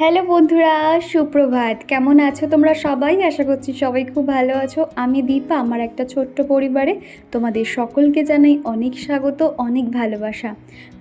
Hello বন্ধুরা, সুপ্রভাত। কেমন আছো তোমরা সবাই? আশা করছি সবাই খুব ভালো আছো। আমি দীপা, আমার একটা ছোট্ট পরিবারে। তোমাদের সকলকে জানাই অনেক স্বাগত, অনেক ভালোবাসা।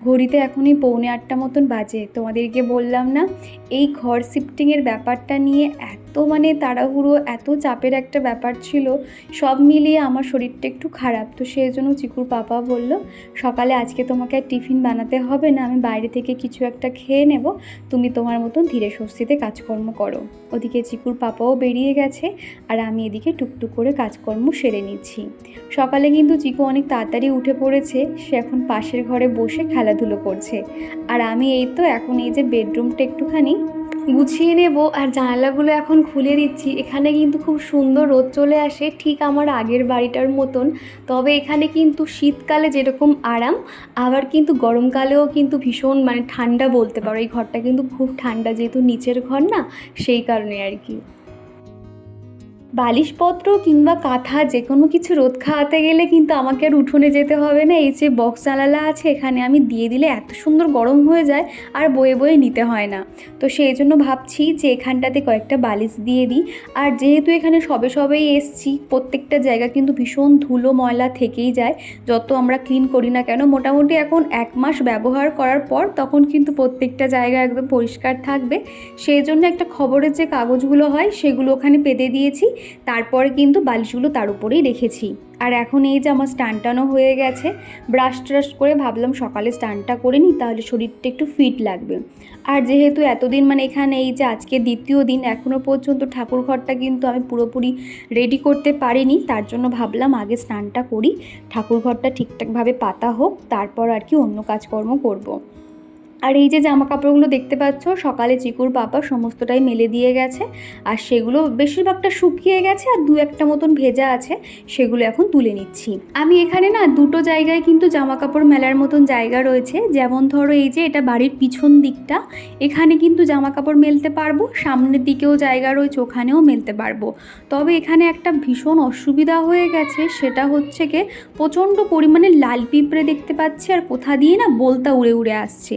ঘড়িতে এখনই পৌনে আটটা মতন বাজে। তোমাদেরকে বললাম না, এই ঘর শিফটিংয়ের ব্যাপারটা নিয়ে এত মানে তাড়াহুড়ো, এত চাপের একটা ব্যাপার ছিল, সব মিলিয়ে আমার শরীরটা একটু খারাপ। তো সেই জন্য চিকুর পাপা বলল, সকালে আজকে তোমাকে আর টিফিন বানাতে হবে না, আমি বাইরে থেকে কিছু একটা খেয়ে নেব। তুমি তোমার মতন ধীরে স্বস্তিতে কাজকর্ম করো। ওদিকে চিকুর পাপাও বেরিয়ে গেছে, আর আমি এদিকে টুকটুক করে কাজকর্ম সেরে নিচ্ছি। সকালে কিন্তু চিকু অনেক তাড়াতাড়ি উঠে পড়েছে, সে এখন পাশের ঘরে বসে খেলাধুলো করছে। আর আমি এই তো এখন এই যে বেডরুমটা একটুখানি গুছিয়ে নেব আর জানালাগুলো এখন খুলে দিচ্ছি এখানে কিন্তু খুব সুন্দর রোদ চলে আসে, ঠিক আমার আগের বাড়িটার মতন। তবে এখানে কিন্তু শীতকালে যেরকম আরাম, আবার কিন্তু গরমকালেও কিন্তু ভীষণ মানে ঠান্ডা বলতে পারো। এই ঘরটা কিন্তু খুব ঠান্ডা, যেহেতু নিচের ঘর না, সেই কারণে আর কি। বালিশপত্র কিংবা কাঁথা যে কোনো কিছু রোদ খাওয়াতে গেলে কিন্তু আমাকে আর উঠোনে যেতে হবে না। এই যে বক্স জানালা আছে, এখানে আমি দিয়ে দিলে এত সুন্দর গরম হয়ে যায়, আর বয়ে বয়ে নিতে হয় না। তো সেই জন্য ভাবছি যে এখানটাতে কয়েকটা বালিশ দিয়ে দিই। আর যেহেতু এখানে সবে সবেই এসছি, প্রত্যেকটা জায়গা কিন্তু ভীষণ ধুলো ময়লা থেকেই যায়। যত আমরা ক্লিন করি না কেন, মোটামুটি এখন এক মাস ব্যবহার করার পর তখন কিন্তু প্রত্যেকটা জায়গা একদম পরিষ্কার থাকবে। সেই জন্য একটা খবরের যে কাগজগুলো হয়, সেগুলো ওখানে পেতে দিয়েছি। তারপরে কিন্তু বালিশগুলো তার উপরেই রেখেছি আর এখন এই যে আমার স্টানটানো হয়ে গেছে ব্রাশ ট্রাশ করে ভাবলাম সকালে স্টানটা করে নিই, তাহলে শরীরটা একটু ফিট লাগবে আর যেহেতু এতদিন মানে এখানে এই যে আজকে দ্বিতীয় দিন এখনও পর্যন্ত ঠাকুর ঘরটা কিন্তু আমি পুরোপুরি রেডি করতে পারিনি, তার জন্য ভাবলাম আগে স্নানটা করি, ঠাকুর ঘরটা ঠিকঠাকভাবে পাতা হোক, তারপর আর কি অন্য কাজকর্ম করব। আর এই যে জামা কাপড়গুলো দেখতে পাচ্ছ, সকালে চিকুর পাপা সমস্তটাই মেলে দিয়ে গেছে, আর সেগুলো বেশিরভাগটা শুকিয়ে গেছে আর দু একটা মতন ভেজা আছে, সেগুলো এখন তুলে নিচ্ছি। আমি এখানে না দুটো জায়গায় কিন্তু জামা কাপড় মেলার মতন জায়গা রয়েছে, যেমন ধরো এই যে এটা বাড়ির পিছন দিকটা, এখানে কিন্তু জামা কাপড় মেলতে পারব, সামনের দিকেও জায়গা রয়েছে, ওখানেও মেলতে পারব। তবে এখানে একটা ভীষণ অসুবিধা হয়ে গেছে, সেটা হচ্ছে কি প্রচণ্ড পরিমাণে লাল পিঁপড়ে দেখতে পাচ্ছি, আর কোথা দিয়ে না বলতা উড়ে উড়ে আসছে।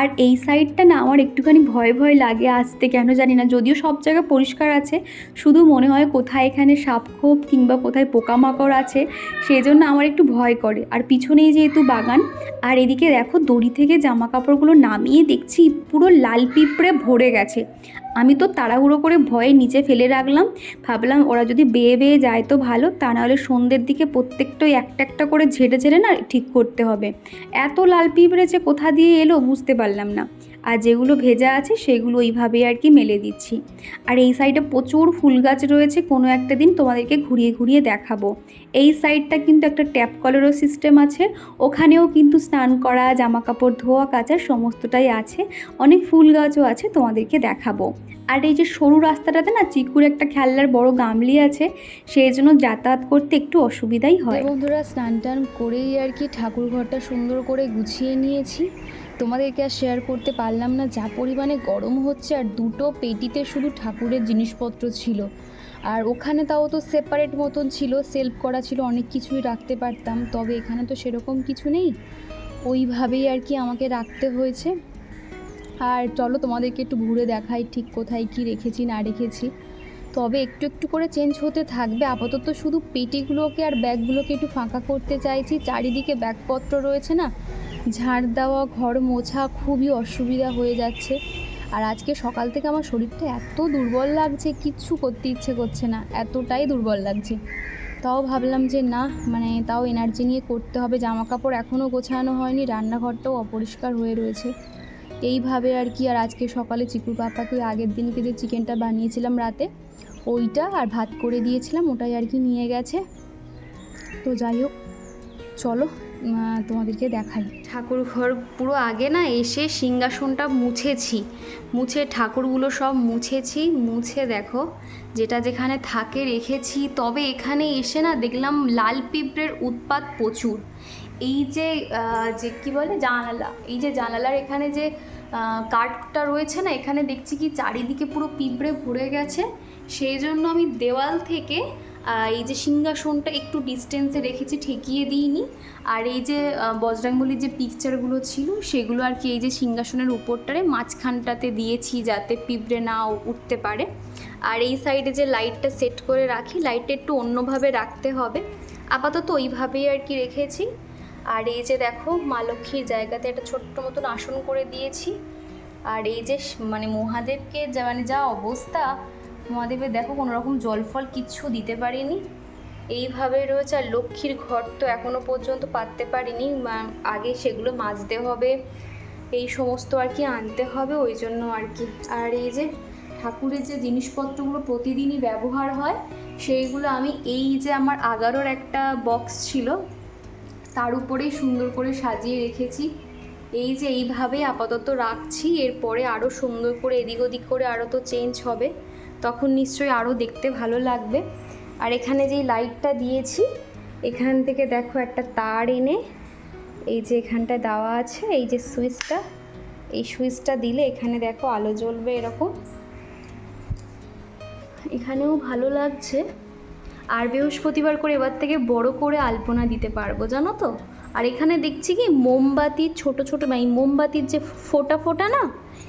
আর এই সাইডটা না আমার একটুখানি ভয় ভয় লাগে আসতে, কেন জানি না। যদিও সব জায়গা পরিষ্কার আছে, শুধু মনে হয় কোথায় এখানে সাপখোপ কিংবা কোথায় পোকামাকড় আছে সেই জন্য আমার একটু ভয় করে। আর পিছনেই যেহেতু বাগান, আর এদিকে দেখো দড়ি থেকে জামা কাপড়গুলো নামিয়ে দেখছি পুরো লাল পিঁপড়ে ভরে গেছে। আমি তো তাড়াহুড়ো করে ভয়ে নিচে ফেলে রাখলাম। ভাবলাম ওরা যদি বেয়ে বেয়ে যায় তো ভালো, তা নাহলে সন্ধ্যের দিকে প্রত্যেকটাই একটা একটা করে ঝেড়ে ঝেড়ে না ঠিক করতে হবে। এত লাল পিঁপড়েছে কোথা দিয়ে এলো বুঝতে পারলাম না। আর যেগুলো ভেজা আছে সেগুলো ওইভাবে আর কি মেলে দিচ্ছি। আর এই সাইডে প্রচুর ফুল গাছ রয়েছে, কোনো একটা দিন তোমাদেরকে ঘুরিয়ে ঘুরিয়ে দেখাবো। এই সাইডটা কিন্তু একটা ট্যাপ কলেরও সিস্টেম আছে, ওখানেও কিন্তু স্নান করা জামা কাপড় ধোয়া কাচা সমস্তটাই আছে। অনেক ফুল গাছও আছে, তোমাদেরকে দেখাবো। আর এই যে সরু রাস্তাটাতে না চিকুর একটা খেলনার বড় গামলি আছে, সেই জন্য যাতায়াত করতে একটু অসুবিধাই হয়। বন্ধুরা স্নান টান করেই আর কি ঠাকুর ঘরটা সুন্দর করে গুছিয়ে নিয়েছি। তোমাদেরকে আর শেয়ার করতে পারলাম না, যা পরিমাণে গরম হচ্ছে আর দুটো পেটিতে শুধু ঠাকুরের জিনিসপত্র ছিল। আর ওখানে তাও তো সেপারেট মতন ছিল সেলফ করা ছিল, অনেক কিছুই রাখতে পারতাম, তবে এখানে তো সেরকম কিছু নেই। ওইভাবেই আর কি আমাকে রাখতে হয়েছে। আর চলো তোমাদেরকে একটু ঘুরে দেখাই ঠিক কোথায় কি রেখেছি, না রেখেছি। তবে একটু একটু করে চেঞ্জ হতে থাকবে। আপাতত শুধু পেটিগুলোকে আর ব্যাগগুলোকে একটু ফাঁকা করতে চাইছি। চারিদিকে ব্যাগপত্র রয়েছে না ঝাড় দেওয়া, ঘর মোছা খুবই অসুবিধা হয়ে যাচ্ছে। আর আজকে সকাল থেকে আমার শরীরটা এত দুর্বল লাগছে, কিচ্ছু করতে ইচ্ছে করছে না, এতটাই দুর্বল লাগছে। তাও ভাবলাম যে না মানে তাও এনার্জি নিয়ে করতে হবে জামা কাপড় এখনও গোছানো হয়নি, রান্নাঘরটাও অপরিষ্কার হয়ে রয়েছে। এইভাবে আর কি, আর আজকে সকালে চিকুর পাপাকে আগের দিনকে যে চিকেনটা বানিয়েছিলাম রাতে, ওইটা আর ভাত করে দিয়েছিলাম, ওটাই আর কি নিয়ে গেছে। তো যাই হোক, চলো। তোমাদেরকে দেখাই। ঠাকুর ঘর পুরো আগে না এসে সিংহাসনটা মুছেছি। মুছে ঠাকুরগুলো সব মুছেছি। মুছে দেখো, যেটা যেখানে থাকে রেখেছি। তবে এখানে এসে না দেখলাম লাল পিঁপড়ের উৎপাত প্রচুর। এই যে যে কি বলে জানালা, এই যে জানালার এখানে যে কাঠটা রয়েছে না, এখানে দেখছি কি চারিদিকে পুরো পিঁপড়ে ভরে গেছে। সেই জন্য আমি দেওয়াল থেকে এই যে সিংহাসনটা একটু ডিস্টেন্সে রেখেছি, ঠেকিয়ে দিইনি। আর এই যে বজরাঙ্গলির যে পিকচারগুলো ছিল, সেগুলো আর কি এই যে সিংহাসনের উপরটারে মাঝখানটাতে দিয়েছি যাতে পিঁপড়ে না উঠতে পারে। আর এই সাইডে যে লাইটটা সেট করে রাখি লাইটটা একটু অন্যভাবে রাখতে হবে। আপাতত ওইভাবেই আর কি রেখেছি। আর এই যে দেখো, মা লক্ষ্মীর জায়গাতে একটা ছোট্ট মতন আসন করে দিয়েছি। আর এই যে মানে মহাদেবকে মানে যা অবস্থা মহাদেবের দেখো কোনো রকম জল ফল কিচ্ছু দিতে পারিনি। এইভাবে রয়েছে আর লক্ষ্মীর ঘর তো এখনও পর্যন্ত পাততে পারিনি। আগে সেগুলো মাজতে হবে, এই সমস্ত আর কি আনতে হবে, ওই জন্য আর কি। আর এই যে ঠাকুরের যে জিনিসপত্রগুলো প্রতিদিনই ব্যবহার হয়, সেইগুলো আমি, এই যে আমার আগারোর একটা বক্স ছিল, তার উপরেই সুন্দর করে সাজিয়ে রেখেছি। এই যে এইভাবে আপাতত রাখছি, এরপরে আরও সুন্দর করে এদিক ওদিক করে আরও তো চেঞ্জ হবে। তখন নিশ্চয়ই আরও দেখতে ভালো লাগবে। আর এখানে যেই লাইটটা দিয়েছি, এখান থেকে দেখো একটা তার এনে, এই যে এখানটা দেওয়া আছে, এই যে সুইচটা, এই সুইচটা দিলে এখানে দেখো আলো জ্বলবে এরকম। এখানেও ভালো লাগছে। আর বৃহস্পতিবার করে এবার থেকে বড় করে আলপনা দিতে পারব, জানো তো? আর এখানে দেখছি কি, মোমবাতির ছোট ছোট মানে মোমবাতির যে ফোটা ফোটা না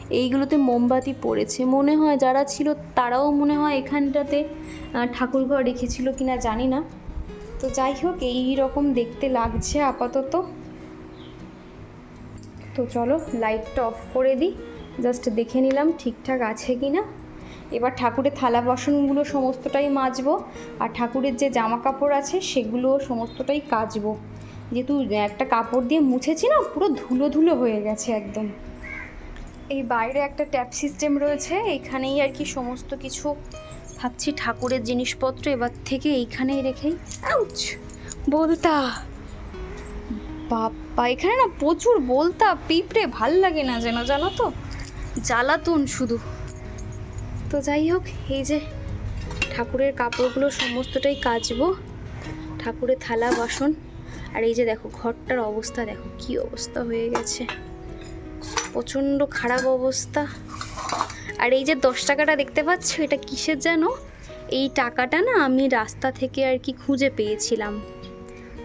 এইগুলোতে মোমবাতি পড়েছে। মনে হয় যারা ছিল তারাও মনে হয় এখানটাতে ঠাকুরঘর রেখেছিল কিনা জানি না। তো যাই হোক, এই রকম দেখতে লাগছে আপাতত। তো চলো, লাইটটা অফ করে দিই। জাস্ট দেখে নিলাম ঠিকঠাক আছে কি না এবার ঠাকুরের থালা বাসনগুলো সমস্তটাই মাজবো, আর ঠাকুরের যে জামা কাপড় আছে সেগুলোও সমস্তটাই কাচবো। যেহেতু, একটা কাপড় দিয়ে মুছেছি না, পুরো ধুলো ধুলো হয়ে গেছে একদম। এই বাইরে একটা ট্যাপ সিস্টেম রয়েছে, এখানেই আর কি সমস্ত কিছু। ভাবছি ঠাকুরের জিনিসপত্র এবার থেকে এইখানেই রেখেই বলতা! বাপ্পা, এখানে না প্রচুর বলতা, পিঁপড়ে ভালো লাগে না যেন, জানো তো? জ্বালাতন শুধু। তো যাই হোক, এই যে ঠাকুরের কাপড়গুলো সমস্তটাই কাচবো। ঠাকুরের থালা, বাসন। আর এই যে দেখো, ঘরটার অবস্থা দেখো, কি অবস্থা হয়ে গেছে। প্রচণ্ড খারাপ অবস্থা। আর এই যে দশ টাকাটা দেখতে পাচ্ছ, এটা কিসের যেন এই টাকাটা না আমি রাস্তা থেকে আর কি খুঁজে পেয়েছিলাম।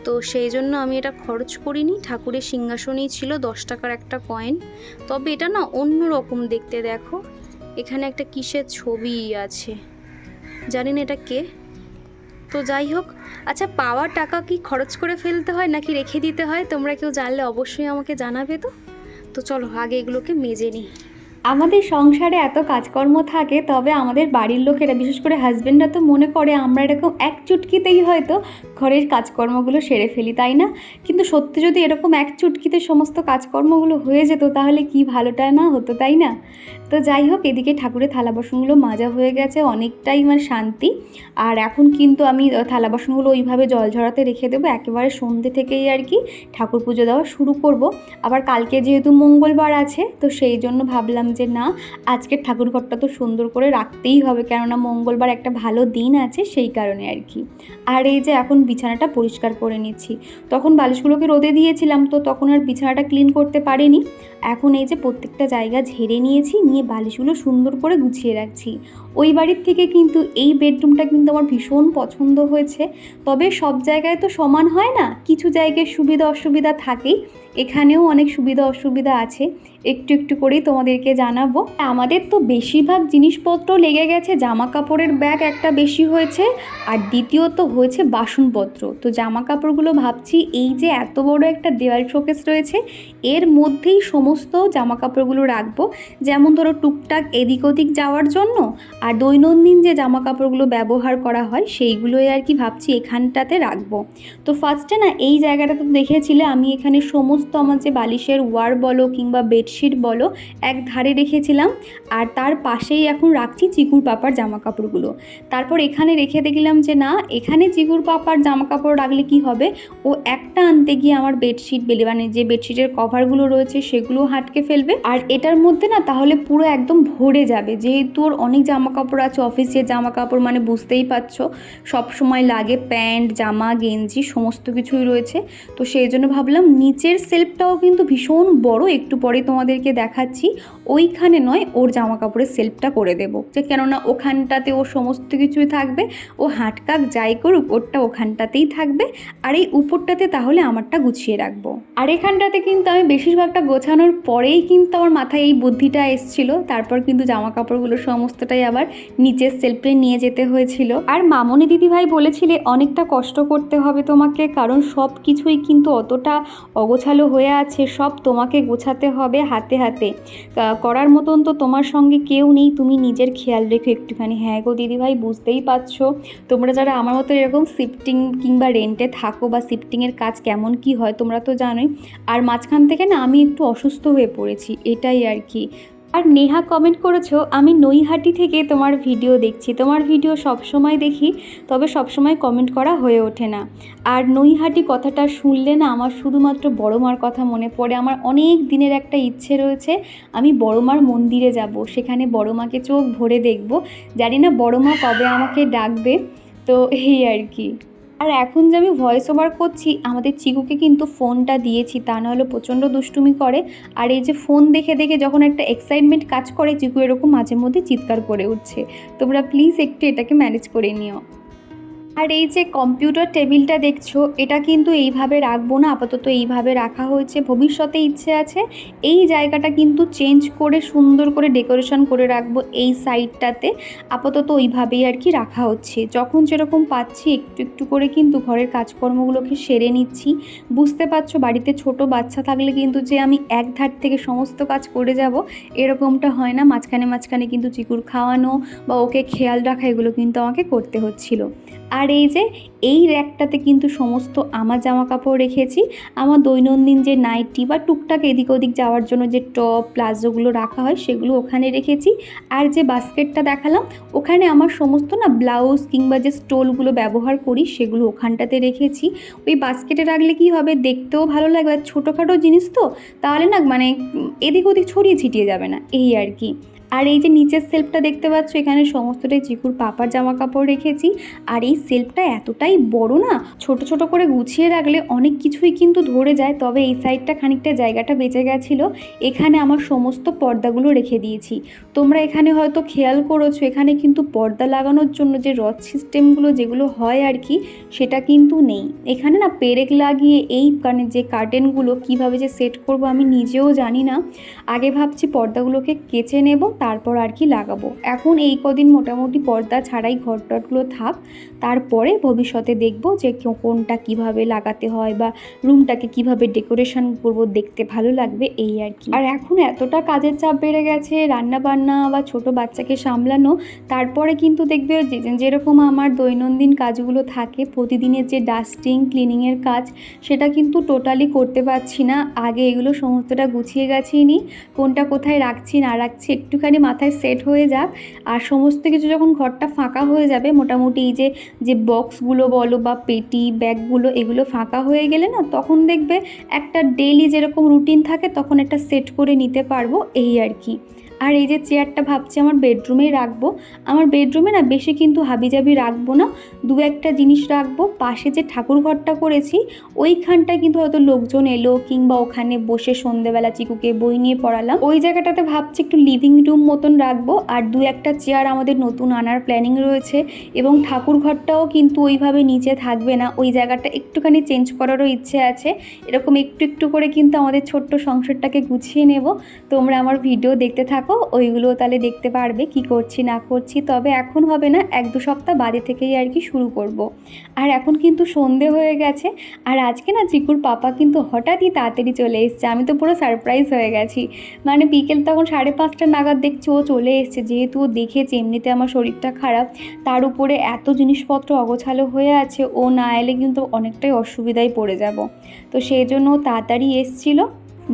তো সেই জন্য আমি এটা খরচ করিনি। ঠাকুরের সিংহাসনেই ছিল দশ টাকার একটা কয়েন তবে এটা না অন্য রকম দেখতে দেখো। এখানে একটা কিসের ছবি আছে। জানেন এটা কে। তো যাই হোক আচ্ছা পাওয়া টাকা কি খরচ করে ফেলতে হয় নাকি রেখে দিতে হয়? তোমরা কেউ জানলে অবশ্যই আমাকে জানাবে তো। তো চলো আগে এগুলোকে মেজে নিই। আমাদের সংসারে এত কাজকর্ম থাকে, তবে আমাদের বাড়ির লোকেরা, বিশেষ করে হাজব্যান্ডরা তো মনে করে আমরা এরকম এক চুটকিতেই হয়তো ঘরের কাজকর্মগুলো সেরে ফেলি, তাই না? কিন্তু সত্যি যদি এরকম এক চুটকিতে সমস্ত কাজকর্মগুলো হয়ে যেত, তাহলে কি ভালোটা না হতো, তাই না? তো যাই হোক, এদিকে ঠাকুরের থালা বাসনগুলো মাজা হয়ে গেছে, অনেকটাই মানে শান্তি। আর এখন কিন্তু আমি থালা বাসনগুলো ওইভাবে জল ঝরাতে রেখে দেবো, একেবারে সন্ধ্যে থেকেই আর কি ঠাকুর পুজো দেওয়া শুরু করব। আবার কালকে যেহেতু মঙ্গলবার আছে, তো সেই জন্য ভাবলাম যে না, আজকের ঠাকুর ঘরটা তো সুন্দর করে রাখতেই হবে। কেননা মঙ্গলবার একটা ভালো দিন আছে সেই কারণে আর কি। আর এই যে এখন বিছানাটা পরিষ্কার করে নিচ্ছি। তখন বালিশগুলোকে রোদে দিয়েছিলাম তো তখন আর বিছানাটা ক্লিন করতে পারিনি। এখন এই যে প্রত্যেকটা জায়গা ঝেড়ে নিয়েছি, নিয়ে বালিশগুলো সুন্দর করে গুছিয়ে রাখছি। ওই বাড়ির থেকে কিন্তু এই বেডরুমটা কিন্তু আমার ভীষণ পছন্দ হয়েছে। তবে সব জায়গায় তো সমান হয় না, কিছু জায়গায় সুবিধা অসুবিধা থাকেই, এখানেও অনেক সুবিধা অসুবিধা আছে। একটু একটু করেই তোমাদেরকে জানাব। আমাদের তো বেশিরভাগ জিনিসপত্র লেগে গেছে জামা কাপড়ের ব্যাগ একটা বেশি হয়েছে, আর দ্বিতীয়ত হয়েছে বাসনপত্র। তো জামা কাপড়গুলো ভাবছি এই যে এত বড় একটা দেওয়াল শোকেস রয়েছে, এর মধ্যেই সমস্ত জামা কাপড়গুলো রাখব। যেমন ধরো টুকটাক এদিক ওদিক যাওয়ার জন্য আর দৈনন্দিন যে জামা কাপড়গুলো ব্যবহার করা হয়, সেইগুলোই আর কি ভাবছি এখানটাতে রাখব। তো ফার্স্টে না, এই জায়গাটা তো দেখেছিলে, আমি এখানে সমস্ত আমার যে বালিশের ওয়ার বলো কিংবা বেডশিট বলো, এক ধারে রেখেছিলাম। আর তার পাশেই এখন রাখছি চিকুর পাপার জামা কাপড়গুলো তারপর এখানে রেখে দেখলাম যে না, এখানে চিকুর পাপার জামা কাপড় রাখলে কি হবে? ও একটা আনতে গিয়ে আমার বেডশিট বেলে মানে যে বেডশিটের কভারগুলো রয়েছে, সেগুলো হাটকে ফেলবে। আর এটার মধ্যে না, তাহলে পুরো একদম ভরে যাবে। যেহেতু ওর অনেক জামা কাপড় আছে অফিসের জামা কাপড় মানে বুঝতেই পারছ। সব সময় লাগে প্যান্ট, জামা, গেঞ্জি, সমস্ত কিছুই রয়েছে। তো সেই জন্য ভাবলাম নিচের সেলফটাও কিন্তু ভীষণ বড়, একটু পরে তোমাদেরকে দেখাচ্ছি। ওইখানে নয়, ওর জামা কাপড়ের সেলফটা করে দেব। যে কেননা ওখানটাতে ওর সমস্ত কিছুই থাকবে, ও হাটকাক যাই করুক, ওরটা ওখানটাতেই থাকবে। আর এই উপরটাতে তাহলে আমারটা গুছিয়ে রাখব। আর এখানটাতে কিন্তু আমি বেশিরভাগটা গোছানোর পরেই কিন্তু আমার মাথায় এই বুদ্ধিটা এসছিল। তারপর কিন্তু জামা কাপড়গুলো সমস্তটাই আবার নিচের সেলফে নিয়ে যেতে হয়েছিল। আর মামনি দিদিভাই বলেছিলে, অনেকটা কষ্ট করতে হবে তোমাকে, কারণ সব কিছুই কিন্তু অতটা অগোছালো হয়ে আছে, সব তোমাকে গোছাতে হবে হাতে হাতে। করার মতন তো তোমার সঙ্গে কেউ নেই, তুমি নিজের খেয়াল রেখো একটুখানি। হ্যাঁ গো দিদিভাই, বুঝতেই পারছ। তোমরা যারা আমার মতো এরকম শিফটিং কিংবা রেন্টে থাকো বা শিফটিংয়ের কাজ কেমন কি হয়, তোমরা তো জানোই। আর মাঝখান থেকে না, আমি একটু অসুস্থ হয়ে পড়েছি, এটাই আর কি। আর নেহা কমেন্ট করেছ, আমি নৈহাটি থেকে তোমার ভিডিও দেখছি। তোমার ভিডিও সব সময় দেখি, তবে সব সময় কমেন্ট করা হয়ে ওঠে না। আর নৈহাটি কথাটা শুনলে না আমার শুধুমাত্র বড় মার কথা মনে পড়ে। আমার অনেক দিনের একটা ইচ্ছে রয়েছে, আমি বড় মার মন্দিরে যাব। সেখানে বড় মাকে চোখ ভরে দেখব। জানি না বড় মা কবে আমাকে ডাকবে। তো এই আর কি। আর এখন যে আমি ভয়েস ওভার করছি, আমাদের চিকুকে কিন্তু ফোনটা দিয়েছি, তা নাহলে প্রচণ্ড দুষ্টুমি করে। আর এই যে ফোন দেখে দেখে যখন একটা এক্সাইটমেন্ট কাজ করে, চিকু এরকম মাঝে মধ্যে চিৎকার করে উঠছে। তোমরা প্লিজ একটু এটাকে ম্যানেজ করে নিও। আর এই যে কম্পিউটার টেবিলটা দেখছ, এটা কিন্তু এইভাবে রাখব না, আপাতত এইভাবে রাখা হয়েছে, ভবিষ্যতে ইচ্ছে আছে এই জায়গাটা কিন্তু চেঞ্জ করে, সুন্দর করে ডেকোরেশন করে রাখব এই সাইডটাতে আপাতত ওইভাবেই আর কি রাখা হচ্ছে। যখন যেরকম পাচ্ছি, একটু একটু করে কিন্তু ঘরের কাজকর্মগুলোকে সেরে নিচ্ছি। বুঝতে পারছ, বাড়িতে ছোট বাচ্চা থাকলে কিন্তু যে আমি এক ধার থেকে সমস্ত কাজ করে যাব, এরকমটা হয় না। মাঝখানে মাঝখানে কিন্তু চিকুর খাওয়ানো বা ওকে খেয়াল রাখা, এগুলো কিন্তু আমাকে করতে হচ্ছিল। আর এই যে, এই র্যাকটাতে কিন্তু সমস্ত আমার জামা কাপড় রেখেছি। আমার দৈনন্দিন যে নাইটি বা টুকটাক এদিক ওদিক যাওয়ার জন্য যে টপ প্লাজোগুলো রাখা হয়, সেগুলো ওখানে রেখেছি। আর যে বাস্কেটটা দেখালাম, ওখানে আমার সমস্ত না ব্লাউজ কিংবা যে স্টোলগুলো ব্যবহার করি, সেগুলো ওখানটাতে রেখেছি। ওই বাস্কেটে রাখলে কি হবে? দেখতেও ভালো লাগবে। আর ছোটোখাটো জিনিস তো, তাহলে না মানে এদিক ওদিক ছড়িয়ে ছিটিয়ে যাবে না। এই আর কি। আর এই যে নিচের সেলফটা দেখতে পাচ্ছ, এখানে সমস্তটাই চিকুর পাপার জামা কাপড় রেখেছি। আর এই সেলফটা এতটাই বড় না, ছোট ছোট করে গুছিয়ে রাখলে অনেক কিছুই কিন্তু ধরে যায়। তবে এই সাইডটা খানিকটা জায়গাটা বেঁচে গেছিল। এখানে আমার সমস্ত পর্দাগুলো রেখে দিয়েছি। তোমরা এখানে হয়তো খেয়াল করেছ, এখানে কিন্তু পর্দা লাগানোর জন্য যে রড সিস্টেমগুলো যেগুলো হয় আর কি, সেটা কিন্তু নেই। এখানে না পেরেক লাগিয়ে এই মানে যে কার্টেনগুলো কীভাবে যে সেট করব আমি নিজেও জানি না। আগে ভাবছি পর্দাগুলোকে কেচে নেব তারপর আর কি লাগাবো। এখন এই কদিন মোটামুটি পর্দা ছাড়াই ঘর টরগুলো থাক, তারপরে ভবিষ্যতে দেখব যে কোনটা কীভাবে লাগাতে হয় বা রুমটাকে কীভাবে ডেকোরেশন করব, দেখতে ভালো লাগবে এই আর কি। আর এখন এতটা কাজের চাপ বেড়ে গেছে রান্না বান্না বা ছোট বাচ্চাকে সামলানো, তারপরে কিন্তু দেখবে যেরকম আমার দৈনন্দিন কাজগুলো থাকে, প্রতিদিনের যে ডাস্টিং, ক্লিনিংয়ের কাজ, সেটা কিন্তু টোটালি করতে পারছি না। আগে এগুলো সমস্তটা গুছিয়ে গেছেই নি, কোনটা কোথায় রাখছি, না রাখছি, একটুখানি মাথায় সেট হয়ে যাক। আর সমস্ত কিছু যখন ঘরটা ফাঁকা হয়ে যাবে, মোটামুটি এই যে যে বক্সগুলো বলো বা পেটি ব্যাগগুলো এগুলো ফাঁকা হয়ে গেলে না, তখন দেখবে একটা ডেলি যেরকম রুটিন থাকে, তখন একটা সেট করে নিতে পারব, এই আর কি। আর এই যে চেয়ারটা ভাবছি আমার বেডরুমেই রাখব। আমার বেডরুমে না বেশি কিন্তু হাবিজাবি রাখব না, দু একটা জিনিস রাখব। পাশে যে ঠাকুর ঘরটা করেছি ওইখানটায় কিন্তু হয়তো লোকজন এলো কিংবা ওখানে বসে সন্ধেবেলা চিকুকে বই নিয়ে পড়ালাম। ওই জায়গাটাতে ভাবছি একটু লিভিং রুম মতন রাখব আর দু একটা চেয়ার আমাদের নতুন আনার প্ল্যানিং রয়েছে এবং ঠাকুর ঘরটাও কিন্তু ওইভাবে নিচে থাকবে না। ওই জায়গাটা একটুখানি চেঞ্জ করারও ইচ্ছে আছে। এরকম একটু একটু করে কিন্তু আমাদের ছোট্ট সংসারটাকে গুছিয়ে নেব। তোমরা আমার ভিডিও দেখতে থাকো। ওইগুলো তাহলে দেখতে পারবে কি করছি, না করছি। তবে এখন হবে না, এক দু সপ্তাহ বাদে থেকেই আর কি শুরু করব। আর এখন কিন্তু সন্ধে হয়ে গেছে, আর আজকে না চিকুর পাপা কিন্তু হঠাৎই তাড়াতাড়ি চলে এসছে। আমি তো পুরো সারপ্রাইজ হয়ে গেছি। মানে বিকেল তখন সাড়ে পাঁচটা নাগাদ দেখছি ও চলে এসছে। যেহেতু ও দেখেছে এমনিতে আমার শরীরটা খারাপ, তার উপরে এত জিনিসপত্র অগোছালো হয়ে আছে, ও না এলে কিন্তু অনেকটাই অসুবিধায় পড়ে যাব। তো সেই জন্য তাড়াতাড়ি এসছিল।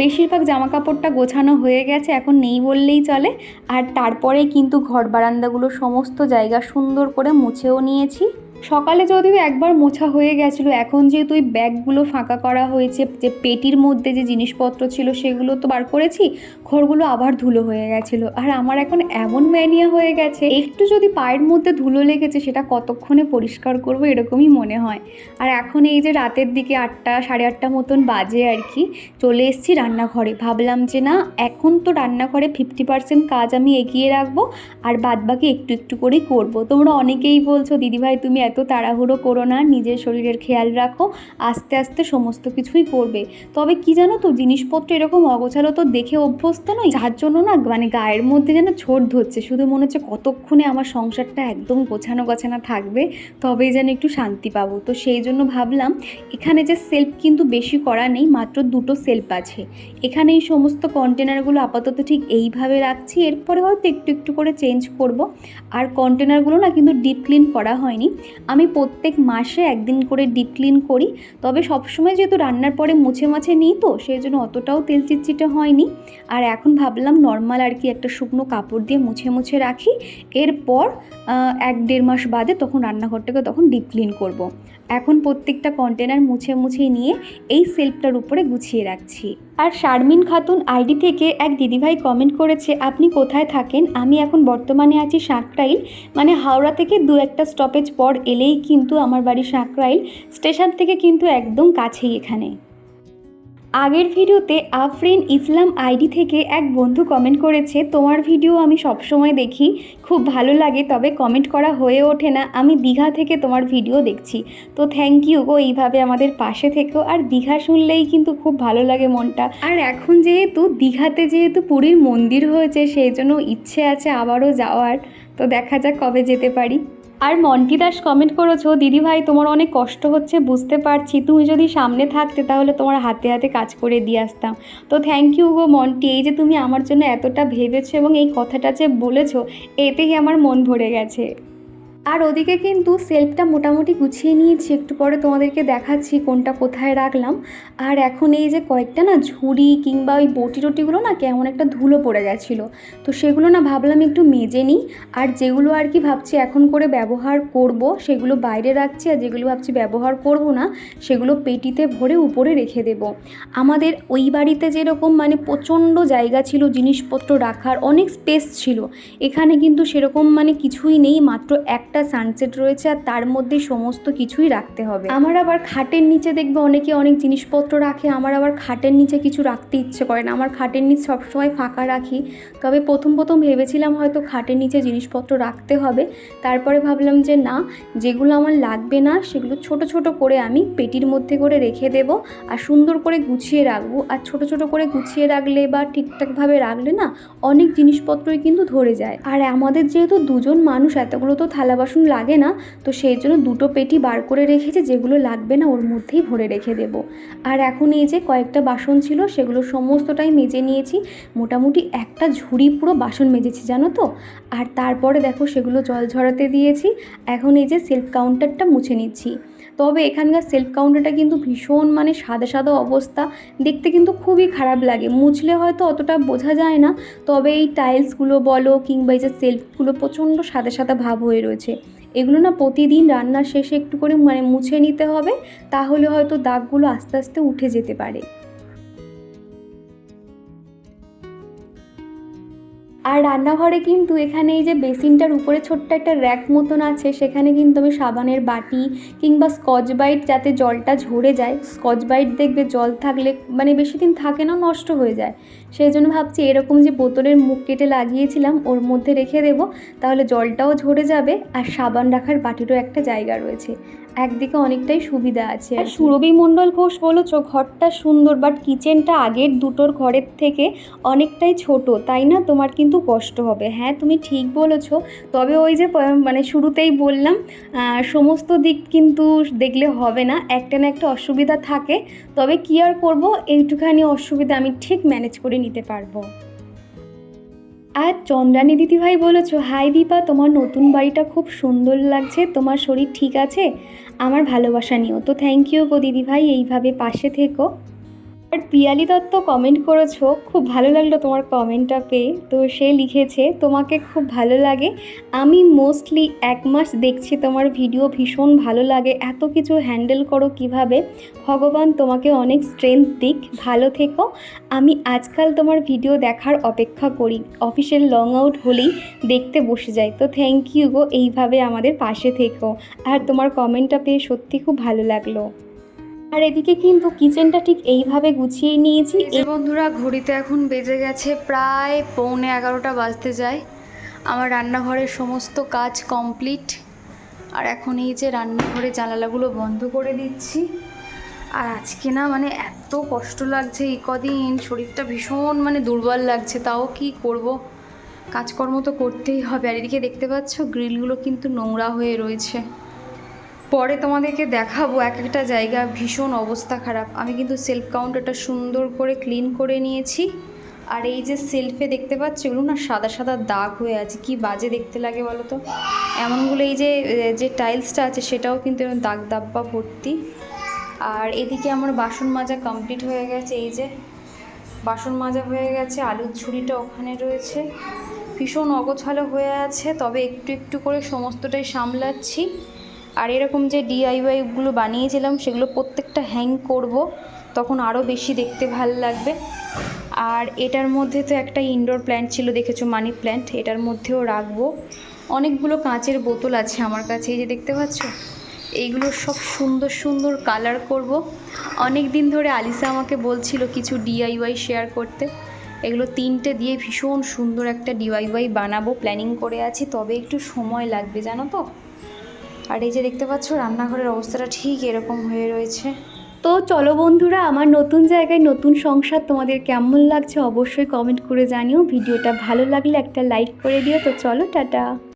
বেশিরভাগ জামা কাপড়টা গোছানো হয়ে গেছে, এখন নেই বললেই চলে। আর তারপরে কিন্তু ঘর বারান্দাগুলো সমস্ত জায়গা সুন্দর করে মুছেও নিয়েছি। সকালে যদিও একবার মোছা হয়ে গেছিল, এখন যেহেতু ওই ব্যাগগুলো ফাঁকা করা হয়েছে, যে পেটির মধ্যে যে জিনিসপত্র ছিল সেগুলো তো বার করেছি, ঘরগুলো আবার ধুলো হয়ে গেছিল। আর আমার এখন এমন ম্যানিয়া হয়ে গেছে, একটু যদি পায়ের মধ্যে ধুলো লেগেছে সেটা কতক্ষণে পরিষ্কার করব এরকমই মনে হয়। আর এখন এই যে রাতের দিকে আটটা, সাড়ে আটটা মতন বাজে আর কি, চলে এসেছি রান্নাঘরে। ভাবলাম যে না, এখন তো রান্নাঘরে ফিফটি পার্সেন্ট কাজ আমি এগিয়ে রাখব, আর বাদবাকি একটু একটু করেই করব। তোমরা অনেকেই বলছো, দিদিভাই, তুমি এত তাড়াহুড়ো করো না, নিজের শরীরের খেয়াল রাখো, আস্তে আস্তে সমস্ত কিছুই করবে। তবে কি জানো তো, জিনিসপত্র এরকম অগোছালো তো দেখে অভ্যস্ত নয় যার জন্য না মানে গায়ের মধ্যে যেন ছোট ধরছে, শুধু মনে হচ্ছে কতক্ষণে আমার সংসারটা একদম গোছানো গোছানো থাকবে, তবেই যেন একটু শান্তি পাবো। তো সেই জন্য ভাবলাম, এখানে যে সেলফ কিন্তু বেশি করা নেই, মাত্র দুটো সেলফ আছে। এখানে এই সমস্ত কন্টেনারগুলো আপাতত ঠিক এইভাবে রাখছি, এরপরে হয়তো একটু একটু করে চেঞ্জ করব। আর কন্টেনারগুলো না কিন্তু ডিপ ক্লিন করা হয়নি। আমি প্রত্যেক মাসে একদিন করে ডিপ ক্লিন করি। তবে সবসময় যেহেতু রান্নার পরে মুছে মাছে নিই তো, সেই জন্য অতটাও তেল চিটচিটে হয়নি। আর এখন ভাবলাম নর্মাল আর কি একটা শুকনো কাপড় দিয়ে মুছে মুছে রাখি। এরপর এক দেড় মাস বাদে তখন রান্নাঘরটাকে তখন ডিপ ক্লিন করব। এখন প্রত্যেকটা কন্টেনার মুছে মুছে নিয়ে এই সেলফটার উপরে গুছিয়ে রাখছি। আর শারমিন খাতুন আইডি থেকে এক দিদিভাই কমেন্ট করেছে, আপনি কোথায় থাকেন? আমি এখন বর্তমানে আছি সাঁকরাইল মানে হাওড়া থেকে দু একটা স্টপেজ পর এলেই কিন্তু আমার বাড়ি সাঁকরাইল স্টেশন থেকে কিন্তু একদম কাছেই এখানে। আগের ভিডিওতে আফরিন ইসলাম আইডি থেকে এক বন্ধু কমেন্ট করেছে, তোমার ভিডিও আমি সবসময় দেখি, খুব ভালো লাগে, তবে কমেন্ট করা হয়ে ওঠে না। আমি দীঘা থেকে তোমার ভিডিও দেখছি। তো থ্যাংক ইউ গো, এইভাবে আমাদের পাশে থেকেও আর দীঘা শুনলেই কিন্তু খুব ভালো লাগে মনটা। আর এখন যেহেতু দীঘাতে যেহেতু পুরীর মন্দির হয়েছে, সেই জন্য ইচ্ছে আছে আবারও যাওয়ার। তো দেখা যাক কবে যেতে পারি। আর মন্টি দাস কমেন্ট করেছ, দিদি ভাই, তোমার অনেক কষ্ট হচ্ছে, বুঝতে পারছি। তুমি যদি সামনে থাকতে, তাহলে তোমার হাতে হাতে কাজ করে দিয়ে আসতাম। তো থ্যাংক ইউ গো মন্টি, এই যে তুমি আমার জন্য এতটা ভেবেছো এবং এই কথাটা যে বলেছ, এতেই আমার মন ভরে গেছে। আর ওদিকে কিন্তু সেলফটা মোটামুটি গুছিয়ে নিয়েছি, একটু পরে তোমাদেরকে দেখাচ্ছি কোনটা কোথায় রাখলাম। আর এখন এই যে কয়েকটা না ঝুড়ি কিংবা ওই বটি টটিগুলো না কেমন একটা ধুলো পড়ে গেছিল, তো সেগুলো না ভাবলাম একটু মেজে নিই। আর যেগুলো আর কি ভাবছি এখন করে ব্যবহার করব, সেগুলো বাইরে রাখছি আর যেগুলো ভাবছি ব্যবহার করব না, সেগুলো পেটিতে ভরে উপরে রেখে দেব। আমাদের ওই বাড়িতে যেরকম মানে প্রচণ্ড জায়গা ছিল, জিনিসপত্র রাখার অনেক স্পেস ছিল, এখানে কিন্তু সেরকম মানে কিছুই নেই, মাত্র একটা সানসেট রয়েছে আর তার মধ্যে সমস্ত কিছুই রাখতে হবে। আমার আবার খাটের নিচে দেখবে অনেকে অনেক জিনিসপত্র রাখে, আমার আবার খাটের নিচে কিছু রাখতে ইচ্ছে করে না। আমার খাটের নিচ সবসময় ফাঁকা রাখি। তবে প্রথম প্রথম ভেবেছিলাম হয়তো খাটের নিচে জিনিসপত্র রাখতে হবে। তারপরে ভাবলাম যে না, যেগুলো আমার লাগবে না, সেগুলো ছোট ছোট করে আমি পেটির মধ্যে করে রেখে দেব আর সুন্দর করে গুছিয়ে রাখব। আর ছোট ছোট করে গুছিয়ে রাখলে বা ঠিকঠাকভাবে রাখলে না, অনেক জিনিসপত্রই কিন্তু ধরে যায়। আর আমাদের যেহেতু দুজন মানুষ, এতগুলো তো থালা বাসন লাগে না, তো সেই জন্য দুটো পেটি বার করে রেখেছে যেগুলো লাগবে না ওর মধ্যেই ভরে রেখে দেব। আর এখন এই যে কয়েকটা বাসন ছিল সেগুলো সমস্তটাই মেজে নিয়েছি, মোটামুটি একটা ঝুড়ি পুরো বাসন মেজেছি, জানো তো? আর তারপরে দেখো সেগুলো জল ঝরাতে দিয়েছি, এখন এই যে সেলফ কাউন্টারটা মুছে নিচ্ছি। তবে এখানকার সেলফ কাউন্টারটা কিন্তু ভীষণ মানে সাদা সাদা অবস্থা। দেখতে কিন্তু খুবই খারাপ লাগে। মুছলে হয়তো অতটা বোঝা যায় না, তবে এই টাইলসগুলো বলো কিংবা এই যে সেলফগুলো প্রচণ্ড সাদা সাদা ভাব হয়ে রয়েছে। এগুলো না প্রতিদিন রান্নার শেষে একটু করে মানে মুছে নিতে হবে, তাহলে হয়তো দাগগুলো আস্তে আস্তে উঠে যেতে পারে। আর রান্নাঘরে কিন্তু এখানে এই যে বেসিনটার উপরে ছোট্ট একটা র্যাক মতন আছে, সেখানে কিন্তু আমি সাবানের বাটি কিংবা স্কচ বাইট যাতে জলটা ঝরে যায়, স্কচ বাইট দেখবে জল থাকলে মানে বেশি দিন থাকে না, নষ্ট হয়ে যায়। সেই জন্য ভাবছি এরকম যে বোতলের মুখ কেটে লাগিয়েছিলাম, ওর মধ্যে রেখে দেব, তাহলে জলটাও ঝরে যাবে, আর সাবান রাখার বাটিরও একটা জায়গা রয়েছে। একদিকে অনেকটাই সুবিধা আছে আর সুরভি মণ্ডল ঘোষ বলেছ ঘরটা সুন্দর বাট কিচেনটা আগের দুটোর ঘরের থেকে অনেকটাই ছোট তাই না? তোমার কিন্তু কষ্ট হবে। হ্যাঁ তুমি ঠিক বলেছ। তবে ওই যে মানে শুরুতেই বললাম সমস্ত দিক কিন্তু দেখলে হবে না একটা না একটা অসুবিধা থাকে। তবে কি আর করব? এইটুখানি অসুবিধা আমি ঠিক ম্যানেজ করে নিতে পারব। আর চন্দ্রানী দিদিভাই বলেছ, হাই দীপা, তোমার নতুন বাড়িটা খুব সুন্দর লাগছে, তোমার শরীর ঠিক আছে? আমার ভালোবাসা নিও। তো থ্যাংক ইউ গো দিদিভাই, এইভাবে পাশে থেকো। আর পিয়ালি দত্ত কমেন্ট করেছ, খুব ভালো লাগল তোমার কমেন্টটা পেয়ে। তো সে লিখেছে, তোমাকে খুব ভালো লাগে। আমি মোস্টলি এক মাস দেখছি তোমার ভিডিও ভীষণ ভালো লাগে। এত কিছু হ্যান্ডেল করো কীভাবে? ভগবান তোমাকে অনেক স্ট্রেংথ দিক। ভালো থেকো। আমি আজকাল তোমার ভিডিও দেখার অপেক্ষা করি। অফিসের লং আউট হলেই দেখতে বসে যাই। তো থ্যাংক ইউ গো, এইভাবে আমাদের পাশে থেকো। আর তোমার কমেন্টটা পেয়ে সত্যি খুব ভালো লাগল। আর এদিকে কিন্তু কিচেনটা ঠিক এইভাবে গুছিয়ে নিয়েছি। এই বন্ধুরা, ঘড়িতে এখন বেজে গেছে প্রায় পৌনে এগারোটা বাজতে যায়। আমার রান্নাঘরের সমস্ত কাজ কমপ্লিট। আর এখন এই যে রান্নাঘরে জানালাগুলো বন্ধ করে দিচ্ছি। আর আজকে না মানে এত কষ্ট লাগছে, এই কদিন শরীরটা ভীষণ মানে দুর্বল লাগছে, তাও কি করব? কাজকর্ম তো করতেই হবে। আর এদিকে দেখতে পাচ্ছ, গ্রিলগুলো কিন্তু নোংরা হয়ে রয়েছে। পরে তোমাদেরকে দেখাবো এক একটা জায়গা, ভীষণ অবস্থা খারাপ। আমি কিন্তু সেলফ কাউন্টারটা সুন্দর করে ক্লিন করে নিয়েছি। আর এই যে সেলফে দেখতে পাচ্ছ, এগুলো না সাদা সাদা দাগ হয়ে আছে। কি বাজে দেখতে লাগে বলো তো এমনগুলো এই যে যে টাইলসটা আছে, সেটাও কিন্তু এরকম দাগ দাব্বা ভর্তি। আর এদিকে আমার বাসন মাজা কমপ্লিট হয়ে গেছে। এই যে বাসন মাজা হয়ে গেছে, আলুর ঝুড়িটা ওখানে রয়েছে। ভীষণ অগোছালো হয়ে আছে, তবে একটু একটু করে সমস্তটাই সামলাচ্ছি। আর এরকম যে ডিআইওয়াইগুলো বানিয়েছিলাম, সেগুলো প্রত্যেকটা হ্যাং করব, তখন আরও বেশি দেখতে ভালো লাগবে। আর এটার মধ্যে তো একটা ইনডোর প্ল্যান্ট ছিল, দেখেছ মানি প্ল্যান্ট? এটার মধ্যেও রাখব। অনেকগুলো কাঁচের বোতল আছে আমার কাছে, এই যে দেখতে পাচ্ছ? এইগুলো সব সুন্দর সুন্দর কালার করব। অনেক দিন ধরে আলিসা আমাকে বলছিল কিছু ডিআইওয়াই শেয়ার করতে। এগুলো তিনটে দিয়ে ভীষণ সুন্দর একটা ডিআইওয়াই বানাবো প্ল্যানিং করে আছি, তবে একটু সময় লাগবে, জানো তো? আর এই যে দেখতে পাচ্ছ, রান্নাঘরের অবস্থাটা ঠিক এরকম হয়ে রয়েছে। তো চলো বন্ধুরা, আমার নতুন জায়গায় নতুন সংসার তোমাদের কেমন লাগছে অবশ্যই কমেন্ট করে জানিও। ভিডিওটা ভালো লাগলে একটা লাইক করে দিও। তো চলো, টাটা।